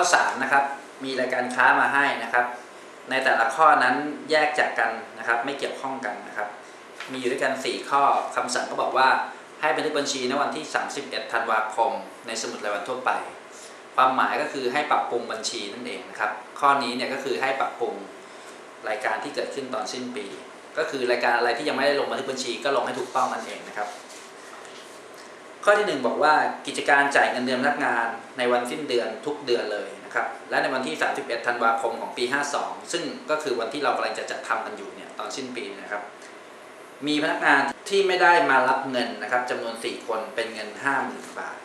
ข้อ3นะครับมีรายการค้ามาให้นะครับ ในแต่ละข้อนั้นแยกจากกันนะครับ ไม่เกี่ยวข้องกันนะครับ มีอยู่ด้วยกัน 4 ข้อคำสั่งก็บอกว่าให้บันทึกบัญชีในวันที่ 31 ธันวาคม ในสมุดรายวันทั่วไป ความหมายก็คือให้ปรับปรุงบัญชีนั่นเองนะครับ ข้อนี้เนี่ยก็คือให้ปรับปรุงรายการที่เกิดขึ้นตอนสิ้นปี ก็คือรายการอะไรที่ยังไม่ได้ลงบันทึกบัญชีก็ลงให้ถูกต้องนั่นเองนะครับ ข้อที่ 1 บอกว่ากิจการจ่ายเงินเดือนพนักงานในวันสิ้นเดือนทุกเดือนเลย ครับและในวันที่ 31 ธันวาคมของปี 52 ซึ่งก็คือวันที่เรากำลังจะจัดทำกันอยู่เนี่ยตอนสิ้นปีนะครับ มีพนักงานที่ไม่ได้มารับเงินนะครับจำนวน 4 คนเป็นเงิน 50,000 บาท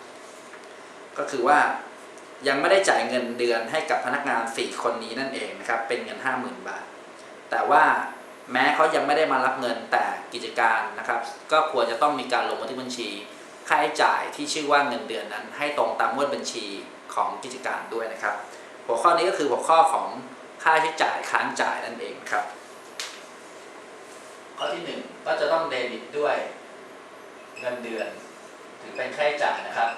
ก็คือว่ายังไม่ได้จ่ายเงินเดือนให้กับพนักงาน 4 คนนี้นั่นเองนะครับเป็นเงิน 50,000 บาท แต่ว่าแม้เขายังไม่ได้มารับเงินแต่กิจการนะครับ ก็ควรจะต้องมีการลงบันทึกบัญชี ค่าใช้จ่ายที่ชื่อว่าเงินเดือนนั้น ให้ตรงตามงวดบัญชี ของกิจการด้วยนะครับ หัวข้อนี้ก็คือหัวข้อของค่าใช้จ่ายค้างจ่ายนั่นเองนะครับ ข้อที่ 1 ก็จะต้องเดบิตด้วยเงินเดือนถือเป็นค่าใช้จ่ายนะครับ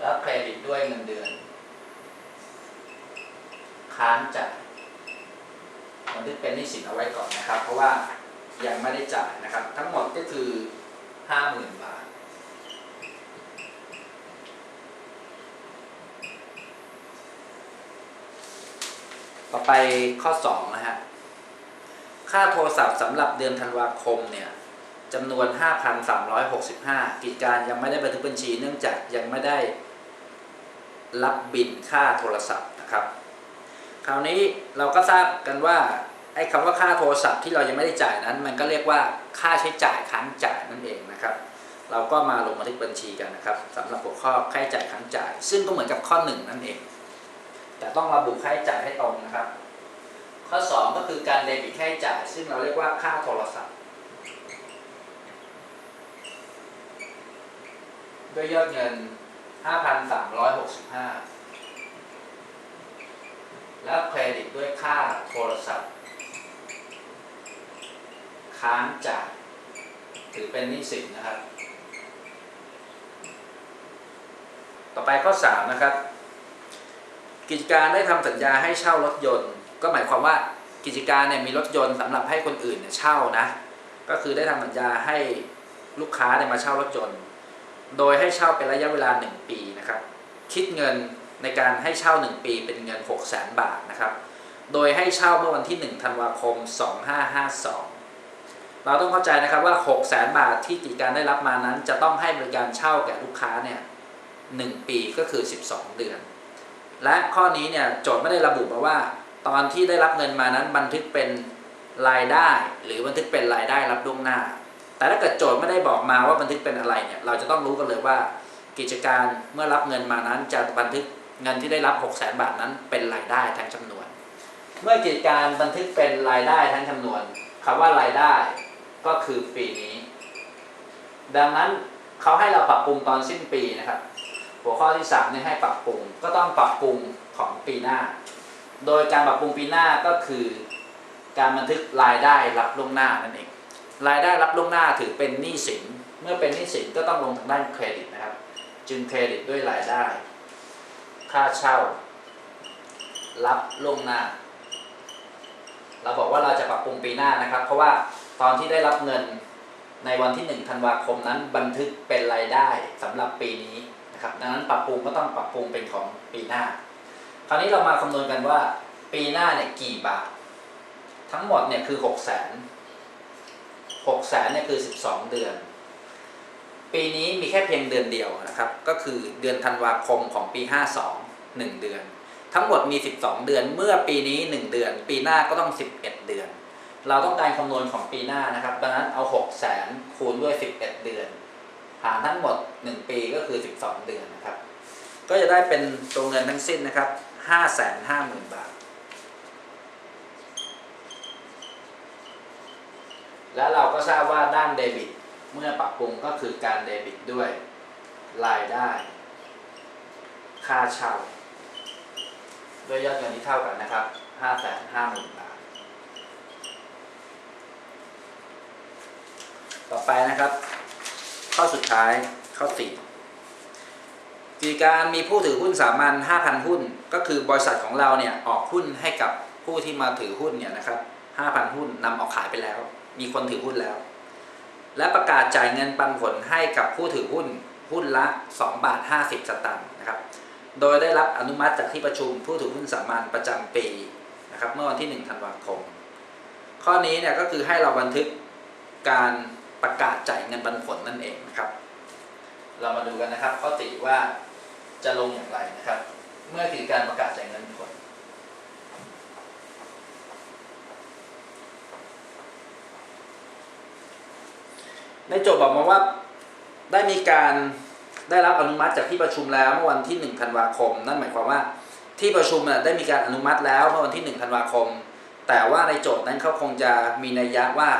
แล้วเครดิตด้วยเงินเดือน ค้างจ่ายบันทึกเป็นหนี้สินเอาไว้ก่อนนะครับ เพราะว่ายังไม่ได้จ่ายนะครับ ทั้งหมดก็คือ 50,000 บาท ต่อไปข้อ2นะฮะ ค่าโทรศัพท์สำหรับเดือนธันวาคมเนี่ยจำนวน 5,365 กิจการยังไม่ได้บันทึกบัญชีเนื่องจากยังไม่ได้รับบินค่าโทรศัพท์นะครับ คราวนี้เราก็ทราบกันว่าไอ้คำว่าค่าโทรศัพท์ที่เรายังไม่ได้จ่ายนั้น มันก็เรียกว่าค่าใช้จ่ายค้างจ่ายนั่นเองนะครับ เราก็มาลงบันทึกบัญชีกันนะครับสำหรับหัวข้อค่าใช้จ่ายค้างจ่าย ซึ่งก็เหมือนกับข้อหนึ่งนั่นเอง แต่ต้องระบุค่าใช้จ่ายให้ตรงนะครับ ข้อ 2 ก็คือการเดบิตค่าใช้จ่าย ซึ่งเราเรียกว่าค่าโทรศัพท์ ด้วยยอดเงิน 5,365 แล้วเครดิตด้วยค่าโทรศัพท์ ค้างจ่ายถือเป็นนี้สินนะครับ ต่อไปข้อ 3 นะครับ กิจการได้ทำสัญญาให้เช่ารถยนต์ ก็หมายความว่ากิจการเนี่ยมีรถยนต์สำหรับให้คนอื่นเนี่ยเช่านะ ก็คือได้ทำสัญญาให้ลูกค้าเนี่ยมาเช่ารถยนต์ โดยให้เช่าเป็นระยะเวลา 1 ปีนะครับคิดเงินในการให้เช่า 1 ปีเป็นเงิน 6 0 0 0 0 0 บาทนะครับ โดยให้เช่าเมื่อวันที่ 1 ธันวาคม 2552 เราต้องเข้าใจนะครับว่า 6 0 0 0 0 0 บาทที่กิจการได้รับมานั้น จะต้องให้บริการเช่าแก่ลูกค้าเนี่ย1ปีก็คือ 12 เดือน และข้อนี้เนี่ยโจทย์ไม่ได้ระบุมาว่า ตอนที่ได้รับเงินมานั้นบันทึกเป็นรายได้ หรือบันทึกเป็นรายได้รับล่วงหน้า แต่ถ้าเกิดโจทย์ไม่ได้บอกมาว่าบันทึกเป็นอะไรเนี่ยเราจะต้องรู้กันเลยว่า กิจการเมื่อรับเงินมานั้นจะบันทึกเงินที่ได้รับ 6 0 0 0 0 0 บาทนั้นเป็นรายได้ทั้งจำนวน เมื่อกิจการบันทึกเป็นรายได้ทั้งจำนวนคำว่ารายได้ก็คือปีนี้ ดังนั้นเขาให้เราปรับปรุงตอนสิ้นปีนะครับ หัวข้อที่3เนี่ยให้ปรับปรุงก็ต้องปรับปรุงของปีหน้า โดยการปรับปรุงปีหน้าก็คือ การบันทึกรายได้รับล่วงหน้านั่นเองรายได้รับล่วงหน้าถือเป็นหนี้สิน เมื่อเป็นหนี้สินก็ต้องลงทางด้านเครดิตนะครับ จึงเครดิตด้วยรายได้ ค่าเช่า รับล่วงหน้า เราบอกว่าเราจะปรับปรุงปีหน้านะครับ เพราะว่าตอนที่ได้รับเงินในวันที่1ธันวาคมนั้นบันทึกเป็นรายได้สำหรับปีนี้ นะครับดังนั้นปรับปรุงก็ต้องปรับปรุงเป็นของปีหน้า คราวนี้เรามาคำนวณกันว่าปีหน้าเนี่ยกี่บาท ทั้งหมดเนี่ยคือ6 0 0 0 0 0 6แสนเนี่ยคือ 12 เดือน ปีนี้มีแค่เพียงเดือนเดียวนะครับ ก็คือเดือนธันวาคมของปี 52 1 เดือน ทั้งหมดมี 12 เดือน เมื่อปีนี้ 1 เดือน ปีหน้าก็ต้อง 11 เดือน เราต้องการคำนวณของปีหน้านะครับ ดังนั้นเอา6แสนคูณด้วย 11 เดือน หารทั้งหมด 1 ปีก็คือ 12 เดือนนะครับ ก็จะได้เป็นตัวเงินทั้งสิ้นนะครับ550,000 บาท แล้วเราก็ทราบว่าด้านเดบิต เมื่อปรับปรุงก็คือการเดบิตด้วยรายได้ ค่าเช่า ด้วยยอดเงินที่เท่ากันนะครับ 550,000 บาท ต่อไปนะครับ ข้อสุดท้ายข้อ4กิจการมีผู้ถือหุ้นสามัญ5,000 หุ้น ก็คือบริษัทของเราเนี่ยออกหุ้นให้กับผู้ที่มาถือหุ้นเนี่ยนะครับ5,000 หุ้นนำออกขายไปแล้ว มีคนถือหุ้นแล้ว และประกาศจ่ายเงินปันผลให้กับผู้ถือหุ้นหุ้นละ2บาท50 สตางค์นะครับ โดยได้รับอนุมัติจากที่ประชุมผู้ถือหุ้นสามัญประจำปีนะครับเมื่อวันที่1ธันวาคม ข้อนี้เนี่ยก็คือให้เราบันทึกการ ประกาศจ่ายเงินปันผลนั่นเองนะครับ เรามาดูกันนะครับข้อติว่าจะลงอย่างไรนะครับ เมื่อถึงการประกาศจ่ายเงินผล ในโจทย์บอกมาว่าได้มีการได้รับอนุมัติจากที่ประชุมแล้วเมื่อวันที่ 1 ธันวาคม นั่นหมายความว่าที่ประชุมน่ะได้มีการอนุมัติแล้วเมื่อวันที่ 1 ธันวาคม แต่ว่าในโจทย์นั้นเขาคงจะมีนัยยะว่า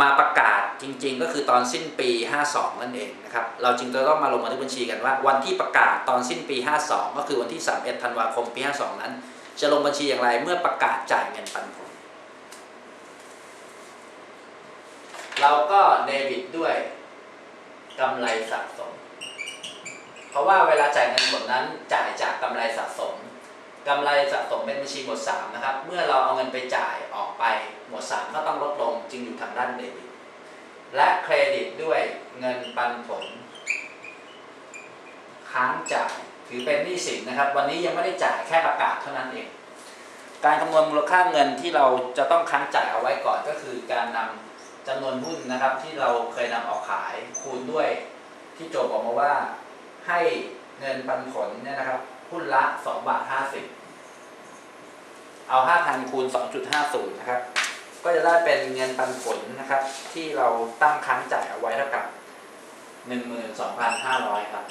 มาประกาศจริง ๆ ก็คือตอนสิ้นปี 52 นั่นเองนะครับ เราจึงจะต้องมาลงบันทึกบัญชีกันว่า วันที่ประกาศตอนสิ้นปี 52 ก็คือวันที่ 31 ธันวาคม ปี 52 นั้น จะลงบัญชีอย่างไรเมื่อประกาศจ่ายเงินปันผล เราก็เดบิตด้วยกำไรสะสม เพราะว่าเวลาจ่ายเงินผลนั้นจ่ายจากกำไรสะสม กำไรสะสมเป็นบัญชีหมวด3นะครับ เมื่อเราเอาเงินไปจ่ายออกไปหมวด 3 ก็ต้องลดลงจึงอยู่ทางด้านเดบิตและเครดิตด้วยเงินปันผล ค้างจ่ายถือเป็นหนี้สินนะครับ วันนี้ยังไม่ได้จ่ายแค่ประกาศเท่านั้นเอง การคำนวณมูลค่าเงินที่เราจะต้องค้างจ่ายเอาไว้ก่อนก็คือการนำจำนวนหุ้นนะครับ ที่เราเคยนำออกขายคูณด้วยที่โจทย์บอกมาว่าให้เงินปันผลเนี่ยนะครับหุ้นละ2บาท50 เอา 5,000 คูณ 2.50 นะครับ ก็จะได้เป็นเงินปันผลนะครับ ที่เราตั้งค้างจ่ายเอาไว้เท่ากับ 12,500 ครับ